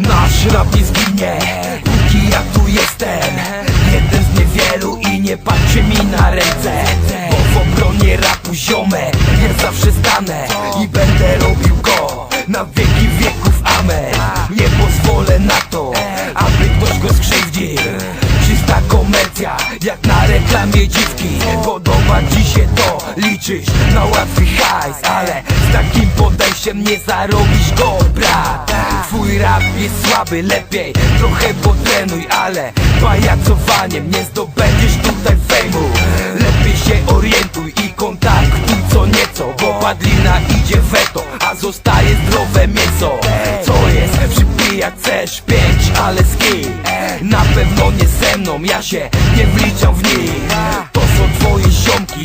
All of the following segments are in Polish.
Nasz rap nie zginie, póki ja tu jestem. Jeden z niewielu i nie patrzy mi na ręce. Bo w obronie rapu ziome Ja zawsze stanę i będę robił go Na wieki wieków amen. Nie pozwolę na to, aby ktoś go skrzywdził. Czysta komercja, jak na reklamie dziwki. Podoba ci się to, liczysz na łatwy hajs Ale z takim podejściem nie zarobisz go, brat Twój rap jest słaby, lepiej trochę potrenuj Ale pajacowaniem nie zdobędziesz tutaj fejmu. Lepiej się orientuj i kontaktuj co nieco Bo padlina idzie weto, a zostaje zdrowe mięso. Co jest? Przypijać chcesz? Pięć, ale z kim? Na pewno nie ze mną, ja się nie wliczam w nich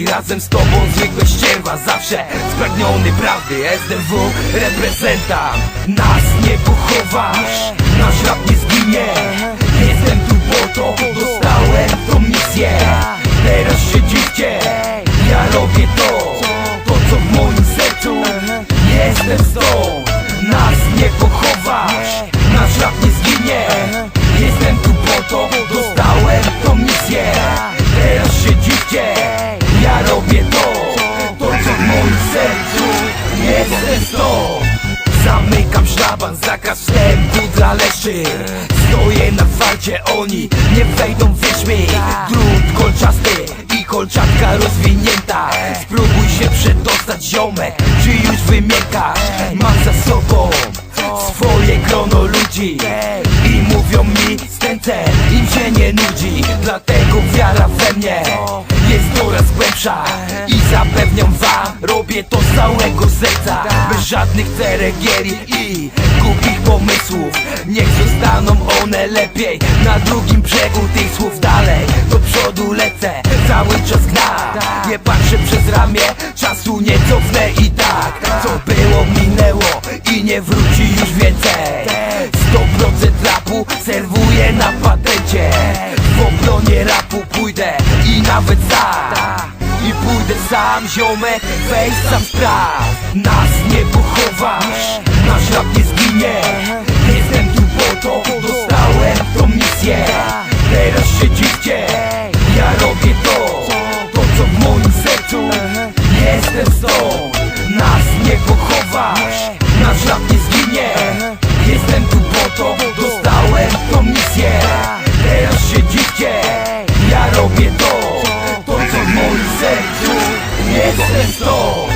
Razem z tobą zwykłe ścierwa Zawsze. Spragniony prawdy, SDW reprezentant Nas nie pochowasz, nasz rap nie zginie. Jestem tu po to, dostałem tą misję. Teraz się dziwcie, ja robię to To co w moim sercu, jestem stąd Nas nie pochowasz, nasz rap nie zginie. Jestem tu po to, dostałem tą misję. Teraz się Szlaban, zakaz wstępu dla leszy Stoję na farcie, oni nie wejdą, wierz mi. Drut kolczasty i kolczatka rozwinięta. Spróbuj się przedostać ziomek, czy już wymiękasz Mam za sobą swoje grono ludzi I mówią mi stęce, im się nie nudzi. Dlatego wiara we mnie jest coraz głębsza zapewniam wam, robię to z całego serca Bez żadnych ceregierii i głupich pomysłów. Niech zostaną one lepiej na drugim brzegu tych słów Dalej, do przodu lecę, cały czas gnam. Nie patrzę przez ramię, czasu nie cofnę i tak. Co było minęło i nie wróci już więcej. 100% rapu serwuję na patencie. W obronie rapu pójdę i nawet I Pójdę sam ziomek, weź sam spraw Nas nie pochowasz, nasz rap nie zginie. Jestem tu po to, dostałem tą misję. Teraz się dziwcie, ja robię to To co w moim sercu, jestem stąd Nas nie pochowasz, nasz rap nie zginie. Jestem tu po to, dostałem tą misję. Teraz się dziwcie, ja robię to To co w moim sercu. Isso.